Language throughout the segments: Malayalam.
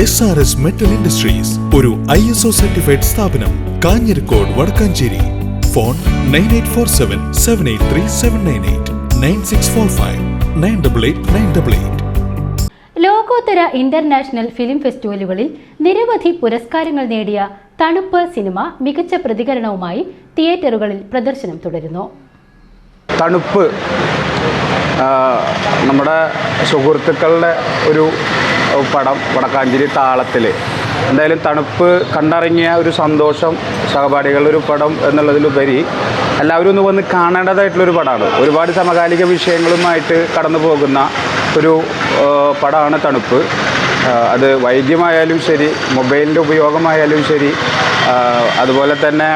S R S metal industries ഒരു ഐ എസ് ഒ സർട്ടിഫൈഡ് സ്ഥാപനം Kanjirakode Vadakkanchery. Phone nine eight four seven seven eight three seven nine eight nine six four five nine double eight nine double eight ലോകോത്തര ഇന്റർനാഷണൽ ഫിലിം ഫെസ്റ്റിവലുകളിൽ നിരവധി പുരസ്കാരങ്ങൾ നേടിയ തണുപ്പ് സിനിമ മികച്ച പ്രതികരണവുമായി തിയേറ്ററുകളിൽ പ്രദർശനം തുടരുന്നു. തണുപ്പ് നമ്മുടെ സുഹൃത്തുക്കളുടെ ഒരു പടം വടക്കാഞ്ചേരി താളത്തിൽ എന്തായാലും തണുപ്പ് കണ്ടിറങ്ങിയ ഒരു സന്തോഷം സഹപാഠികളുടെ ഒരു പടം എന്നുള്ളതിലുപരി എല്ലാവരും ഒന്ന് വന്ന് കാണേണ്ടതായിട്ടുള്ളൊരു പടമാണ് ഒരുപാട് സമകാലിക വിഷയങ്ങളുമായിട്ട് കടന്നു പോകുന്ന ഒരു പടമാണ് തണുപ്പ്. അത് വൈദ്യമായാലും ശരി മൊബൈലിന്റെ ഉപയോഗമായാലും ശരി അതുപോലെ തന്നെ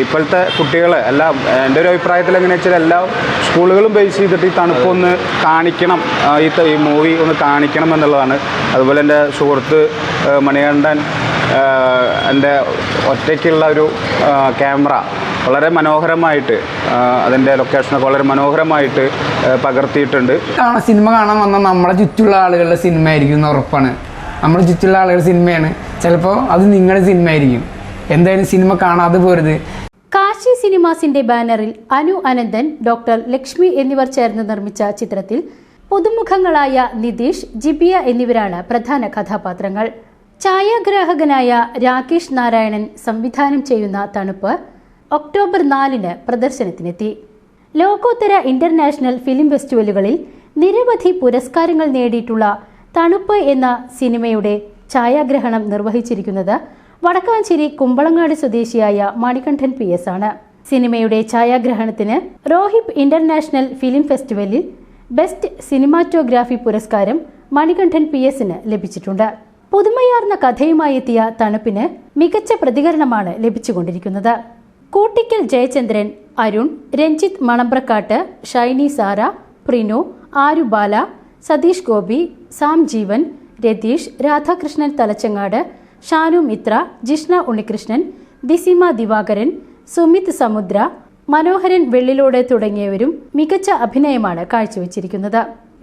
ഇപ്പോഴത്തെ കുട്ടികൾ എല്ലാം എന്റെ ഒരു അഭിപ്രായത്തിൽ എങ്ങനെയാ വെച്ചാൽ എല്ലാ സ്കൂളുകളും ബേസ് ചെയ്തിട്ട് ഈ തണുപ്പൊന്ന് കാണിക്കണം ഈ ഈ മൂവി ഒന്ന് കാണിക്കണം എന്നുള്ളതാണ്. അതുപോലെ എന്റെ സുഹൃത്ത് മണികണ്ഠൻ എന്റെ ഒറ്റയ്ക്കുള്ള ഒരു ക്യാമറ വളരെ മനോഹരമായിട്ട് അതിന്റെ ലൊക്കേഷനൊക്കെ വളരെ മനോഹരമായിട്ട് പകർത്തിയിട്ടുണ്ട്. സിനിമ കാണാൻ വന്ന നമ്മളെ ചുറ്റുള്ള ആളുകളുടെ സിനിമ ആയിരിക്കും എന്ന് ഉറപ്പാണ്. നമ്മുടെ ചുറ്റുള്ള ആളുകളുടെ സിനിമയാണ്. ചിലപ്പോൾ അത് നിങ്ങളുടെ സിനിമ ആയിരിക്കും എന്തായാലും സിനിമ കാണാതെ പോരുത്. കാശി സിനിമാസിന്റെ ബാനറിൽ അനു അനന്തൻ ഡോക്ടർ ലക്ഷ്മി എന്നിവർ ചേർന്ന് നിർമ്മിച്ച ചിത്രത്തിൽ പുതുമുഖങ്ങളായ നിതീഷ് ജിബിയ എന്നിവരാണ് പ്രധാന കഥാപാത്രങ്ങൾ. ഛായാഗ്രാഹകനായ രാകേഷ് നാരായണൻ സംവിധാനം ചെയ്യുന്ന തണുപ്പ് ഒക്ടോബർ നാലിന് പ്രദർശനത്തിനെത്തി. ലോകോത്തര ഇന്റർനാഷണൽ ഫിലിം ഫെസ്റ്റിവലുകളിൽ നിരവധി പുരസ്കാരങ്ങൾ നേടിയിട്ടുള്ള തണുപ്പ് എന്ന സിനിമയുടെ ഛായാഗ്രഹണം നിർവഹിച്ചിരിക്കുന്നത് വടക്കാഞ്ചേരി കുമ്പളങ്ങാട് സ്വദേശിയായ മണികണ്ഠൻ പി എസ് ആണ്. സിനിമയുടെ ഛായാഗ്രഹണത്തിന് റോഹിബ് ഇന്റർനാഷണൽ ഫിലിം ഫെസ്റ്റിവലിൽ ബെസ്റ്റ് സിനിമാറ്റോഗ്രാഫി പുരസ്കാരം മണികണ്ഠൻ പി എസിന് ലഭിച്ചിട്ടുണ്ട്. പുതുമയാർന്ന കഥയുമായി എത്തിയ തണുപ്പിന് മികച്ച പ്രതികരണമാണ് ലഭിച്ചുകൊണ്ടിരിക്കുന്നത്. കൂട്ടിക്കൽ ജയചന്ദ്രൻ അരുൺ രഞ്ജിത്ത് മണമ്പ്രക്കാട്ട് ഷൈനി സാര പ്രിനു ആരുബാല സതീഷ് ഗോപി സാം ജീവൻ രതീഷ് രാധാകൃഷ്ണൻ തലച്ചങ്ങാട് ഷാനു മിത്ര ജിഷ്ണ ഉണ്ണികൃഷ്ണൻ ദിസിമ ദിവാകരൻ സുമിത് സമുദ്ര മനോഹരൻ വെള്ളിലോട് തുടങ്ങിയവരും മികച്ച അഭിനയമാണ് കാഴ്ചവെച്ചിരിക്കുന്നത്.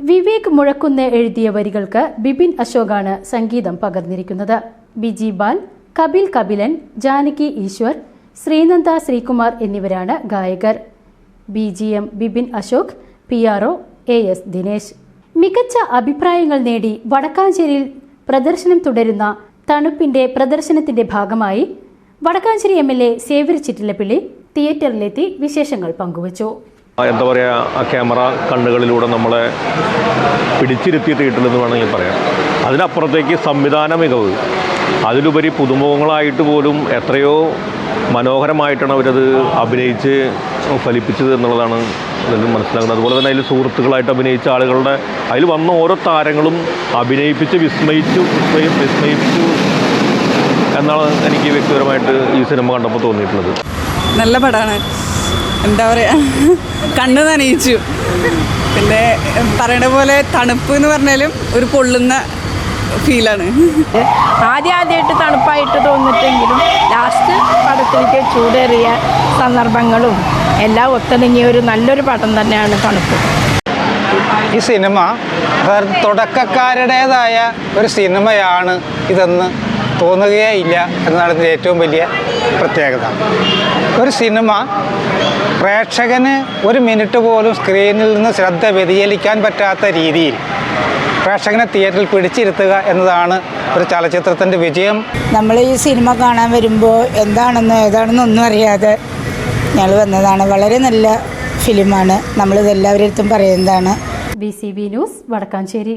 വിവേക് മുഴക്കുന്ന് എഴുതിയ വരികൾക്ക് ബിപിൻ അശോകാണ് സംഗീതം പകർന്നിരിക്കുന്നത്. ബിജി ബാൽ കപിൽ കപിലൻ ജാനകി ഈശ്വർ ശ്രീനന്ദ ശ്രീകുമാർ എന്നിവരാണ് ഗായകർ. B G M Bipin Ashok P R O A S Dinesh. മികച്ച അഭിപ്രായങ്ങൾ നേടി വടക്കാഞ്ചേരിയിൽ പ്രദർശനം തുടരുന്ന തണുപ്പിന്റെ പ്രദർശനത്തിന്റെ ഭാഗമായി Vadakkanchery M L A Xavier Chittilappilly തിയേറ്ററിലെത്തി വിശേഷങ്ങൾ പങ്കുവച്ചു. എന്താ പറയുക ആ ക്യാമറ കണ്ണുകളിലൂടെ നമ്മളെ പിടിച്ചിരുത്തി തിയേറ്ററിലെന്ന് വേണമെങ്കിൽ പറയാം. അതിനപ്പുറത്തേക്ക് സംവിധാന മികവ്. അതിലുപരി പുതുമുഖങ്ങളായിട്ട് പോലും എത്രയോ മനോഹരമായിട്ടാണ് അവരത് അഭിനയിച്ച് ഫലിപ്പിച്ചത് എന്നുള്ളതാണ് ഇതിൽ മനസ്സിലാക്കുന്നത് അതുപോലെ തന്നെ അതിൽ സുഹൃത്തുക്കളായിട്ട് അഭിനയിച്ച ആളുകളുടെ അതിൽ വന്ന ഓരോ താരങ്ങളും അഭിനയിപ്പിച്ച് വിസ്മയിച്ചു വിസ്മയി വിസ്മയിപ്പിച്ചു എന്നാണ് എനിക്ക് വ്യക്തിപരമായിട്ട് ഈ സിനിമ കണ്ടപ്പോൾ തോന്നിയിട്ടുള്ളത്. നല്ല പടമാണ്. എന്താ പറയുക കണ്ണ് നനയിച്ചു. പിന്നെ പറയണ പോലെ തണുപ്പ് എന്ന് പറഞ്ഞാലും ഒരു പൊള്ളുന്ന ഫീലാണ്. ആദ്യം ആദ്യമായിട്ട് തണുപ്പായിട്ട് തോന്നിട്ടെങ്കിലും ലാസ്റ്റ് പടത്തിലേക്ക് ചൂടേറിയ സന്ദർഭങ്ങളും എല്ലാം ഒത്തിണങ്ങിയ ഒരു നല്ലൊരു പടം തന്നെയാണ് തണുപ്പ്. ഈ സിനിമ തുടക്കക്കാരുടേതായ ഒരു സിനിമയാണ് ഇതെന്ന് തോന്നുകയേ ഇല്ല എന്നതാണ് ഇതിന്റെ ഏറ്റവും വലിയ പ്രത്യേകത. ഒരു സിനിമ പ്രേക്ഷകന് ഒരു മിനിറ്റ് പോലും സ്ക്രീനിൽ നിന്ന് ശ്രദ്ധ വ്യതിചലിക്കാൻ പറ്റാത്ത രീതിയിൽ പ്രേക്ഷകനെ തിയേറ്ററിൽ പിടിച്ചിരുത്തുക എന്നതാണ് ഒരു ചലച്ചിത്രത്തിന്റെ വിജയം. നമ്മൾ ഈ സിനിമ കാണാൻ വരുമ്പോൾ എന്താണെന്നോ ഏതാണെന്നോ ഒന്നും അറിയാതെ ഞങ്ങൾ വന്നതാണ്. വളരെ നല്ല ഫിലിമാണ്. നമ്മളിത് എല്ലാവരുടെ അടുത്തും പറയുന്നതാണ്. B C B news Vadakkanchery.